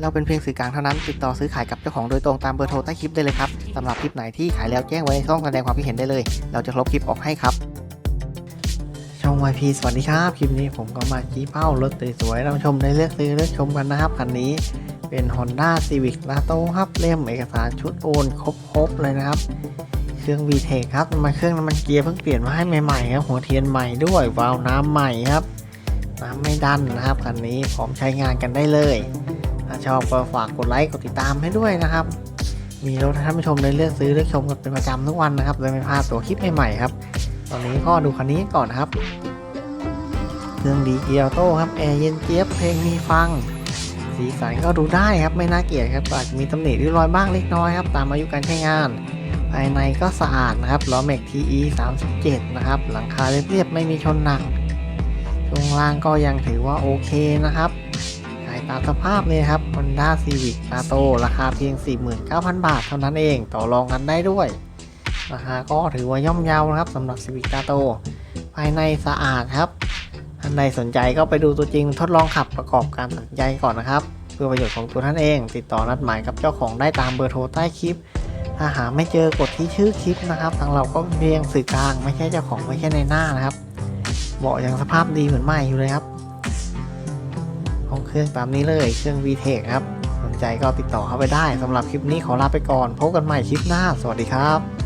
เราเป็นเพียงสื่อกลางเท่านั้น ติดต่อซื้อขายกับเจ้าของโดยตรงตามเบอร์โทรใต้คลิปได้เลยครับสำหรับคลิปไหนที่ขายแล้วแจ้งไว้ในช่องแสดงความคิดเห็นได้เลย เราจะลบคลิปออกให้ครับ ช่อง YP สวัสดีครับ คลิปนี้ผมก็มาจี้เป้ารถสวยๆเราชมได้เลือกซื้อเลือกชมกันนะครับคันนี้เป็น Honda Civic l a t o ครับเล่มเอกสารชุดโอนครบๆเลยนะครับเครื่อง VTEC ครับมันเครื่องน้ำมันเกียร์เพิ่งเปลี่ยนมาให้ใหม่ๆครับหัวเทียนใหม่ด้วยวาล์วน้ำใหม่ครับ น้ำไม่ดันนะครับคันนี้พร้อมใช้งานกันได้เลย ชอบก็ฝากกดไลค์กดติดตามให้ด้วยนะครับ มีรถให้ท่านผู้ชมได้เลือกซื้อเลือกชมกันเป็นประจำทุกวันนะครับเลยไม่พลาดตัวคลิปใหม่ๆครับ ตอนนี้ก็ดูคันนี้ก่อนนครับ เครื่องดีเกียร์โต้ครับแอร์เย็นเจี๊ยบเพลงมีฟัง สีสันก็ดูได้ครับไม่น่าเกลียดครับอาจจะมีตำหนิริ้วรอยบ้างเล็กน้อยครับตามอายุการใช้งาน ภายในก็สะอาดนะครับล้อแม็ก TE 37นะครับหลังคาเรียบๆไม่มีชนหนักช่วงล่างก็ยังถือว่าโอเคนะครับ ตามสภาพเลยครับ Honda Civic t a t o ราคาเพียง 49,000 บาทเท่านั้นเองต่อรองกันได้ด้วย ราคาก็ถือว่าย่อมเยานะครับสำหรับ Civic t a t o ภายในสะอาดครับท่านใดสนใจก็ไปดูตัวจริงทดลองขับประกอบการตัดใจก่อนนะครับ เพื่อประโยชน์ของตัวท่านเอง ติดต่อนัดหมายกับเจ้าของได้ตามเบอร์โทรใต้คลิป ถ้าหาไม่เจอกดที่ชื่อคลิปนะครับ ทางเราก็เพียงสื่อกลางไม่ใช่เจ้าของไม่ใช่ในหน้านะครับเบาะยังสภาพดีเหมือนใหม่อยู่เลยครับ เครื่องตามนี้เลยเครื่อง VTEC ครับ สนใจก็ติดต่อเข้าไปได้สำหรับคลิปนี้ขอลาไปก่อน พบกันใหม่คลิปหน้า สวัสดีครับ